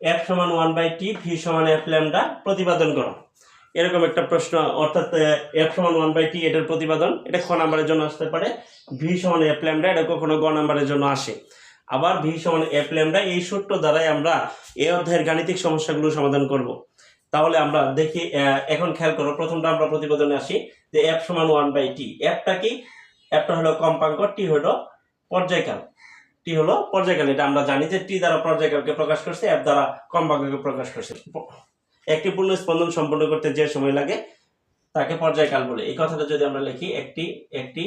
F সমান one by T V সমান F lambda প্রতিপাদন করো। এরকম একটা প্রশ্ন, অর্থাৎ এফ সমান ওয়ান বাই টি এটার প্রতিপাদন, এটা খ নাম্বারের জন্য আসতে পারে। ভি সমান এফ ল্যামডা এটা কখনো গ নাম্বারের জন্য আসে। আবার ভি সমান এফ ল্যামডা এই সূত্র দ্বারাই আমরা এই অধ্যায়ের গাণিতিক সমস্যাগুলো সমাধান করব। তাহলে আমরা দেখি এখন খেয়াল করো, প্রথমটা আমরা প্রতিবেদনে আসি যে এফ সমান ওয়ান বাই টি এফটা কি এফটা হলো কম্পাঙ্ক টি হলো পর্যায়কাল। টি হলো পর্যায়কাল, এটা আমরা জানি যে টি দ্বারা পর্যায়কালকে প্রকাশ করছে এফ দ্বারা কম্পাঙ্ককে প্রকাশ করছে। একটি পূর্ণ স্পন্দন সম্পন্ন করতে যে সময় লাগে, তাকে পর্যায়কাল বলে। এই কথাটা যদি আমরা লিখি, একটি একটি,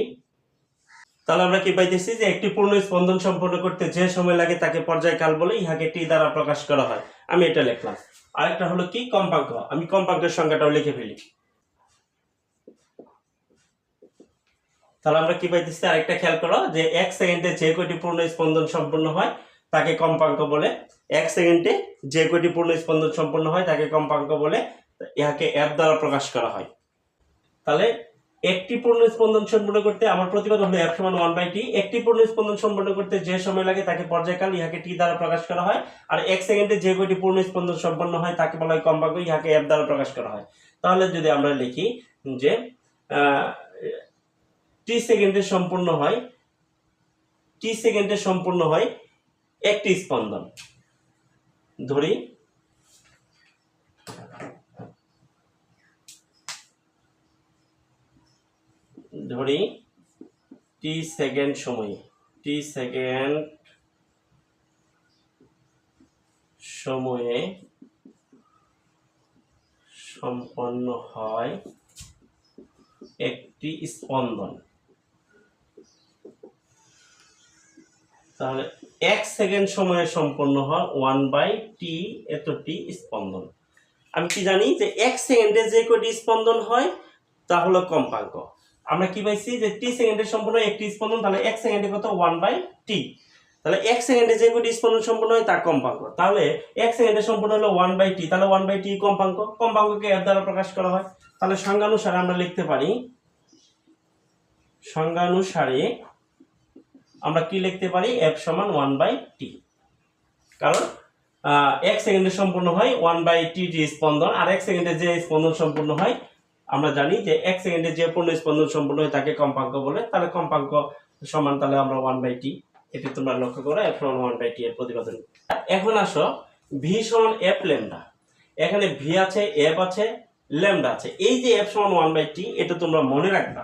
তাহলে আমরা কি পাইতেছি যে একটি পূর্ণ স্পন্দন সম্পন্ন করতে যে সময় লাগে, তাকে পর্যায়কাল বলে ইহাকে টি দ্বারা প্রকাশ করা হয়। আমি এটা লিখলাম। আরেকটা হলো কি? কম্পাঙ্ক। আমি কম্পাঙ্কের সংখ্যাটাও লিখে ফেলি। তাহলে আমরা কি পাইতেছি? আরেকটা খেয়াল করো যে এক সেকেন্ডে যে কয়টি পূর্ণ স্পন্দন সম্পন্ন হয়, তাকে কম্পাঙ্ক বলে। এক সেকেন্ডে যে কয়টি পূর্ণ স্পন্দন সম্পন্ন হয়, তাকে কম্পাঙ্ক বলে। ইহাকে অ্যাপ দ্বারা প্রকাশ করা হয়। তাহলে একটি পূর্ণ স্পন্দন সম্পন্ন করতে আমার প্রতিবাদ হলো এফ সমান ওয়ান বাই টি একটি পূর্ণ স্পন্দন সম্পন্ন করতে যে সময় লাগে তাকে পর্যায়কাল ইহাকে টি দ্বারা প্রকাশ করা হয়। আর এক সেকেন্ডে যে কয়টি পূর্ণ স্পন্দন সম্পন্ন হয়, তাকে বলা হয় কম্পাঙ্ক, ইহাকে অ্যাপ দ্বারা প্রকাশ করা হয়। তাহলে যদি আমরা লিখি যে টি সেকেন্ডে সম্পূর্ণ হয় টি সেকেন্ডে সম্পূর্ণ হয় একটি স্পন্দন। ধরি। ধরি। টি সেকেন্ড সময়ে টি সেকেন্ড সময়ে সম্পন্ন হয় একটি স্পন্দন। তাহলে এক সেকেন্ড সময়ে সম্পন্ন হয় ওয়ান বাই টি এত টি স্পন্দন। আমি কি জানি যে এক সেকেন্ডে যে কটি স্পন্দন হয়, তা হলো কম্পাঙ্ক। আমরা কি পাইছি যে টি সেকেন্ডে সম্পূর্ণ একটি স্পন্দন, তাহলে এক সেকেন্ডে কত? One by T. তাহলে এক সেকেন্ডে যে কটি স্পন্দন সম্পূর্ণ হয়, তা কম্পাঙ্ক। তাহলে এক সেকেন্ডে সম্পূর্ণ হলো ওয়ান বাই টি। তাহলে ওয়ান বাই টি কম্পাঙ্ক। কম্পাঙ্ককে এর দ্বারা প্রকাশ করা হয়। তাহলে সংজ্ঞানুসারে আমরা লিখতে পারি, সংজ্ঞানুসারে আমরা কি লিখতে পারি? এফ সমান ওয়ান বাই টি কারণ এক সেকেন্ডে সম্পূর্ণ হয় ওয়ান বাই টি টি স্পন্দন, আর এক সেকেন্ডে যে স্পন্দন সম্পূর্ণ হয়, আমরা জানি যে এক সেকেন্ডে যে পূর্ণ স্পন্দন সম্পূর্ণ হয় তাকে কম্পাঙ্ক বলে। তাহলে কম্পাঙ্ক সমান, তাহলে আমরা ওয়ান বাই টি এটি তোমরা লক্ষ্য করো এফ সমান ওয়ান বাই টি এর প্রতিপাদন। এখন আসো ভি সমান এফ ল্যামডা এখানে ভি আছে এফ আছে ল্যামডা আছে। এই যে এফ সমান ওয়ান বাই টি এটা তোমরা মনে রাখবা।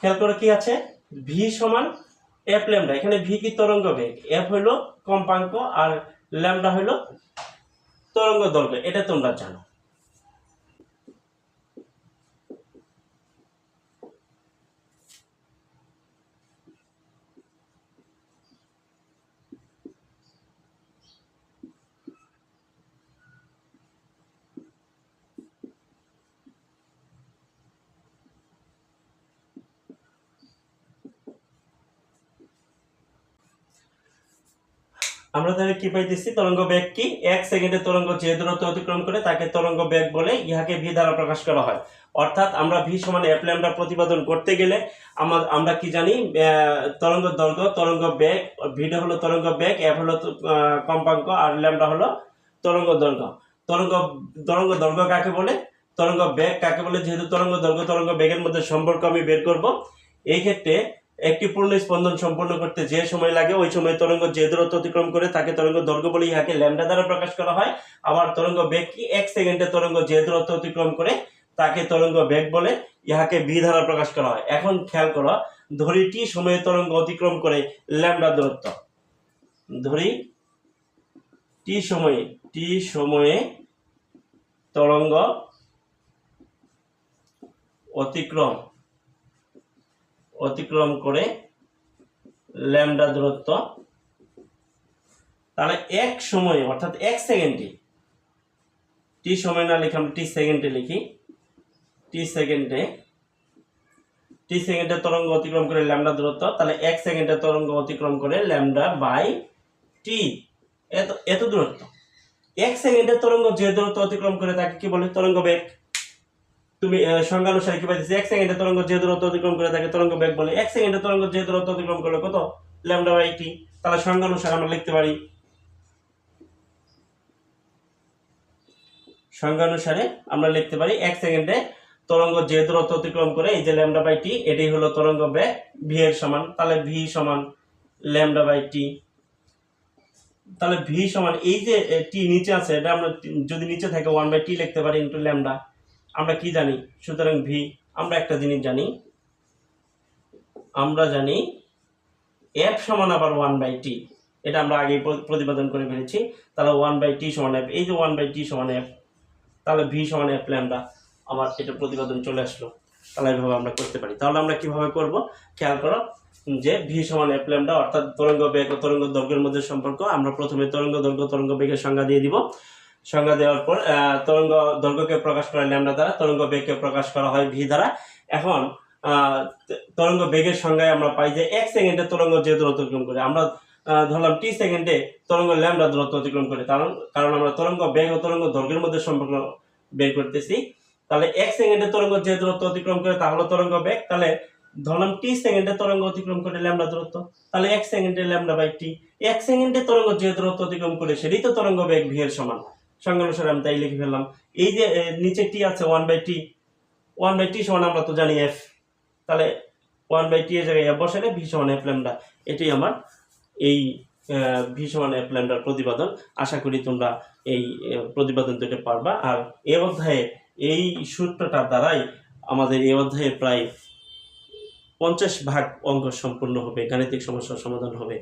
খেয়াল করে কি আছে? ভি সমান এফ ল্যামডা এখানে ভি কি তরঙ্গ বেগ? এফ হইল কম্পাঙ্ক আর ল্যামডা হইল তরঙ্গ দৈর্ঘ্য। এটা তোমরা জানো। আমরা তাহলে কি পাইতেছি তরঙ্গ বেগ কি? এক সেকেন্ডে তরঙ্গ যে দূরত্ব অতিক্রম করে, তাকে তরঙ্গ বেগ বলে ইহাকে ভি দ্বারা প্রকাশ করা হয়। অর্থাৎ আমরা ভি সমান এফ ল্যামডা প্রতিপাদন করতে গেলে আমার আমরা কি জানি তরঙ্গ দৈর্ঘ্য, তরঙ্গ বেগ ভিটা হলো তরঙ্গ বেগ এফ হলো কম্পাঙ্ক, আর ল্যামডা হলো তরঙ্গ দৈর্ঘ্য। তরঙ্গ তরঙ্গ দৈর্ঘ্য কাকে বলে? তরঙ্গ বেগ কাকে বলে? যেহেতু তরঙ্গ দৈর্ঘ্য, তরঙ্গ বেগের মধ্যে সম্পর্ক আমি বের করব। এই ক্ষেত্রে একটি পূর্ণ স্পন্দন সম্পন্ন করতে যে সময় লাগে, ওই সময় তরঙ্গ যে দূরত্ব অতিক্রম করে তাকে তরঙ্গ দৈর্ঘ্য বলে ইহাকে ল্যামডা দ্বারা প্রকাশ করা হয়। আবার তরঙ্গ বেগ কি? এক সেকেন্ডে তরঙ্গ যে দূরত্ব অতিক্রম করে তাকে তরঙ্গ বেগ বলে ইহাকে বি দ্বারা প্রকাশ করা হয়। এখন খেয়াল করো ধরি টি সময়ে তরঙ্গ অতিক্রম করে ল্যামডা দূরত্ব। ধরি, টি সময়ে টি সময়ে তরঙ্গ অতিক্রম অতিক্রম করে ল্যামডা দূরত্ব। তাহলে এক সময়ে, অর্থাৎ এক সেকেন্ডে টি সময় না লিখে আমরা টি সেকেন্ডে লিখি। টি সেকেন্ডে টি সেকেন্ডে তরঙ্গ অতিক্রম করে ল্যামডা দূরত্ব, তাহলে এক সেকেন্ডে তরঙ্গ অতিক্রম করে ল্যামডা বাই টি এত এত দূরত্ব। এক সেকেন্ডে তরঙ্গ যে দূরত্ব অতিক্রম করে তাকে কি বলে? তরঙ্গ বেগ। তুমি আহ, সংজ্ঞানুসারে কি পাইতেছি? এক সেকেন্ডে তরঙ্গ যে দূরত্ব অতিক্রম করে তাকে তরঙ্গ বেগ বলে। এক সেকেন্ডে তরঙ্গ যে দূরত্ব অতিক্রম করলে কত? ল্যামডা বাই টি তাহলে সংজ্ঞানুসারে আমরা লিখতে পারি। সংজ্ঞানুসারে আমরা লিখতে পারি এক সেকেন্ডে তরঙ্গ যে দূরত্ব অতিক্রম করে এই যে ল্যামডা বাই টি এটাই হলো তরঙ্গ বেগ ভি এর সমান। তাহলে ভি সমান ল্যামডা বাই টি তাহলে ভি সমান এই যে টি নিচে আছে এটা আমরা যদি নিচে থাকে ওয়ান বাই টি লিখতে পারি ইন্টু ল্যামডা। আমরা কি জানি? সুতরাং ভি আমরা একটা জিনিস জানি। আমরা জানি এফ সমান আবার ওয়ান বাই টি এটা আমরা আগে প্রতিপাদন করে ফেলেছি। তাহলে ওয়ান বাই টি সমান এফ এই যে ওয়ান বাই টি সমান এফ তাহলে ভি সমান এফ ল্যামডা আমার এটা প্রতিপাদন চলে আসলো। তাহলে এইভাবে আমরা করতে পারি। তাহলে আমরা কীভাবে করব? খেয়াল করো যে ভি সমান এফ ল্যামডা অর্থাৎ তরঙ্গ বেগ ও তরঙ্গ দৈর্ঘ্যের মধ্যে সম্পর্ক, আমরা প্রথমে তরঙ্গ দৈর্ঘ্য তরঙ্গ বেগের সংজ্ঞা দিয়ে দিব। সংজ্ঞা দেওয়ার পর তরঙ্গ দৈর্ঘ্যকে প্রকাশ করা ল্যামডা দ্বারা, তরঙ্গ বেগকে প্রকাশ করা হয় ভি দ্বারা। এখন তরঙ্গ বেগের সংজ্ঞায় আমরা পাই যে এক সেকেন্ডে তরঙ্গ যে দূরত্ব অতিক্রম করে, আমরা ধরলাম টি সেকেন্ডে তরঙ্গ ল্যামডা দূরত্ব অতিক্রম করে, কারণ কারণ আমরা তরঙ্গ বেগ ও তরঙ্গ দৈর্ঘ্যের মধ্যে সম্পর্ক বের করতেছি। তাহলে এক সেকেন্ডে তরঙ্গ যে দূরত্ব অতিক্রম করে, তা হলো তরঙ্গ বেগ। তাহলে ধরলাম টি সেকেন্ডে তরঙ্গ অতিক্রম করে ল্যামডা দূরত্ব। তাহলে এক সেকেন্ডে ল্যামডা বাই টি। এক সেকেন্ডে তরঙ্গ যে দূরত্ব অতিক্রম করে, সেটাই তো তরঙ্গ বেগ ভি এর সমান। সঙ্গে অনুসারে আমি তাই লিখে ফেললাম। এই যে এ, নিচে টি আছে one by T one by T সমান আমরা তো জানি এফ তাহলে ওয়ান বাই টি এর জায়গায় এফ বসালে ভি সমান এফ ল্যামডা এটাই আমার এই ভি সমান এফ ল্যামডার প্রতিপাদন। আশা করি তোমরা এই আহ, প্রতিপাদন দুটো পারবা। আর এ অধ্যায়ে এই সূত্রটার দ্বারাই আমাদের এই অধ্যায়ে প্রায় পঞ্চাশ ভাগ অঙ্ক সম্পূর্ণ হবে গাণিতিক সমস্যার সমাধান হবে।